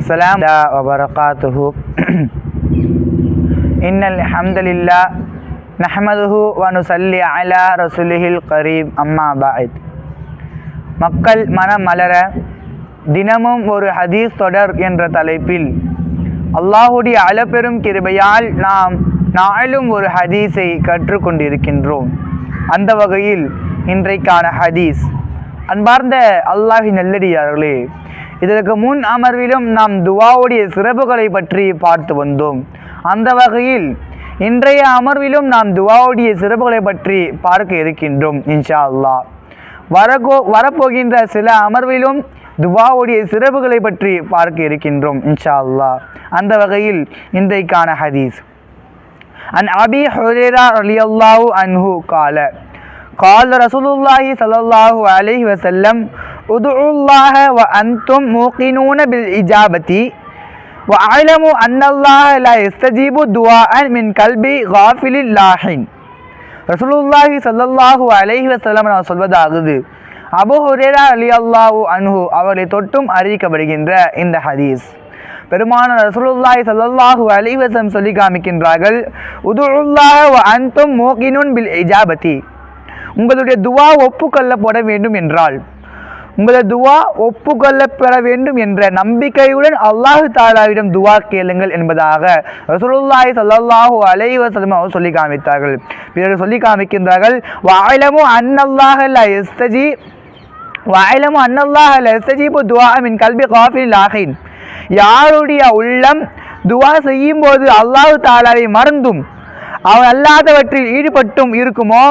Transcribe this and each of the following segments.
அஸ்லாம் வபரகாத்துஹு இன்னல் அஹமதுல்லா நஹமதுஹு வனுசல்லி அலா ரசுலிஹில் கரீம். அம்மா பாயித் மக்கள் மனம் மலர தினமும் ஒரு ஹதீஸ் தொடர் என்ற தலைப்பில் அல்லாஹுடைய அளப்பெரும் கிருபையால் நாம் நாளும் ஒரு ஹதீஸை கற்றுக்கொண்டிருக்கின்றோம். அந்த வகையில் இன்றைக்கான ஹதீஸ். அன்பார்ந்த அல்லாஹி நல்லடியார்களே இதற்கு முன் அமர்விலும் நாம் துவாவுடைய சிறப்புகளை பற்றி பார்த்து வந்தோம் அந்த வகையில் இன்றைய அமர்விலும் நாம் துவாவுடைய சிறப்புகளை பற்றி பார்க்க இருக்கின்றோம் இன்ஷா அல்லாஹ் வரகோ வரப்போகின்ற சில அமர்விலும் துவாவுடைய சிறப்புகளை பற்றி பார்க்க இருக்கின்றோம் இன்ஷா அல்லாஹ் அந்த வகையில் இன்றைக்கான ஹதீஸ் عن أبي هريرة رضي الله عنه قال قال رسول الله صلى الله عليه وسلم உதுல்லாஹ வ அந்தும் மூக்கினூன பில் இஜாபதி வ ஆலமு அன்னல்லாஹ ல இஸ்தஜீபு துவா அன் மின் கல்பி காஃபிலில் லாஹின் ரசூலுல்லாஹி சல்லல்லாஹு அலைஹி வசல்லம் நான் சொல்வதாகுது அபு ஹுரேரா அலி அல்லாஹு அன்ஹு அவர்களை தொட்டும் அறிவிக்கப்படுகின்ற இந்த ஹதீஸ் பெருமான ரசூலுல்லாஹி சல்லல்லாஹு அலைஹி வசல்லம் சொல்லி காமிக்கின்றார்கள் உதுல்லாஹ வ அந்தும் மூக்கினூன் பில் இஜாபதி உங்களுடைய துவா ஒப்புக்கொள்ளப்பட வேண்டும் என்றால் உங்களது துவா ஒப்புக்கொள்ளப்பெற வேண்டும் என்ற நம்பிக்கையுடன் அல்லாஹு தாலாவிடம் துவா கேளுங்கள் என்பதாக ரசூலுல்லாஹி ஸல்லல்லாஹு அலைவசலம் அவர் சொல்லி காமித்தார்கள். பிறகு சொல்லி காமிக்கின்றார்கள் வாயிலமு அன்னல்லாஹ எஸ்தஜி வாயிலமும் வாயிலமு அன்னல்லாஹ லா யஸ்தஜீபு துவா மின் கல்வி காஃபில் லாஹின் யாருடைய உள்ளம் துவா செய்யும் போது அல்லாஹு தாலாவை மறந்தும். அவன் அல்லாதவற்றில் ஈடுபட்டும் இருக்குமோ?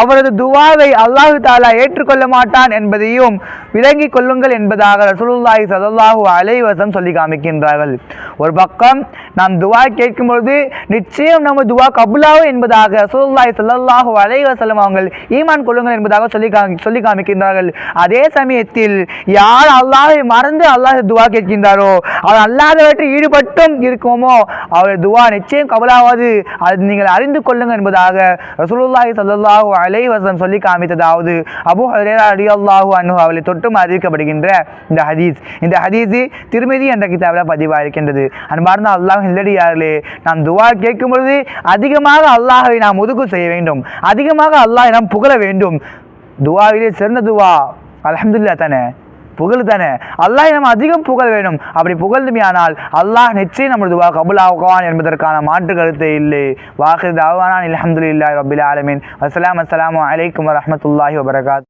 அவரது துவாவை அல்லாஹு தாலா ஏற்றுக்கொள்ள மாட்டான் என்பதையும் விளங்கிக் கொள்ளுங்கள் என்பதாக ரசூலுல்லாஹி சதல்லாஹு அலைவசம் சொல்லி காமிக்கின்றார்கள். ஒரு பக்கம் நாம் துவா கேட்கும் பொழுது நிச்சயம் நம்ம துவா கபுலாவும் என்பதாக ரசூலுல்லாஹி ஸல்லல்லாஹு அலைவசலம் அவங்கள் ஈமான் கொள்ளுங்கள் என்பதாக சொல்லி காமி சொல்லி காமிக்கின்றார்கள். அதே சமயத்தில் யார் அல்லாஹை மறந்து அல்லாஹ் துவா கேட்கின்றாரோ அவர் அல்லாதவற்றில் ஈடுபட்டும் இருக்குமோ அவர் துவா நிச்சயம் கபுலாவாது. அது நீங்கள் அறிந்து கொள்ளுங்கள் என்பதாக ரசூலுல்லாஹி சல்லாஹூ அலைவசம் சொல்லி காமித்ததாவது அபு ஹரேரா அடி அல்லாஹூ அனு அவளை தொட்டும் அறிவிக்கப்படுகின்ற இந்த ஹதீஸ். இந்த ஹதீஸு திருமதி என்ற கிதாபில் பதிவாக இருக்கின்றது அன்பார்ந்த அல்லாஹ் இல்லடியார்களே நாம் துவா கேட்கும் பொழுது அதிகமாக அல்லாஹை நாம் ஒதுக்கு செய்ய வேண்டும். அதிகமாக அல்லாஹை நாம் புகழ வேண்டும். துவாவிலே சிறந்த துவா. அலமதுல்லா தானே. புகழ் தானே அல்லாஹ் நம்ம அதிகம் புகழ் வேணும் அப்படி புகழ்ந்துமையானால் அல்லாஹ் நிச்சயம் நம்மளது துவா கபுலாகுவான் என்பதற்கான மாற்று கருத்தை இல்லை. வாஹிர் தாவானான் அலமதுல்லா ரபில் ஆலமின். அஸ்லாம் அஸ்லாம் அலைக்கும் வரமத்துல்லாஹி வபரகாத்.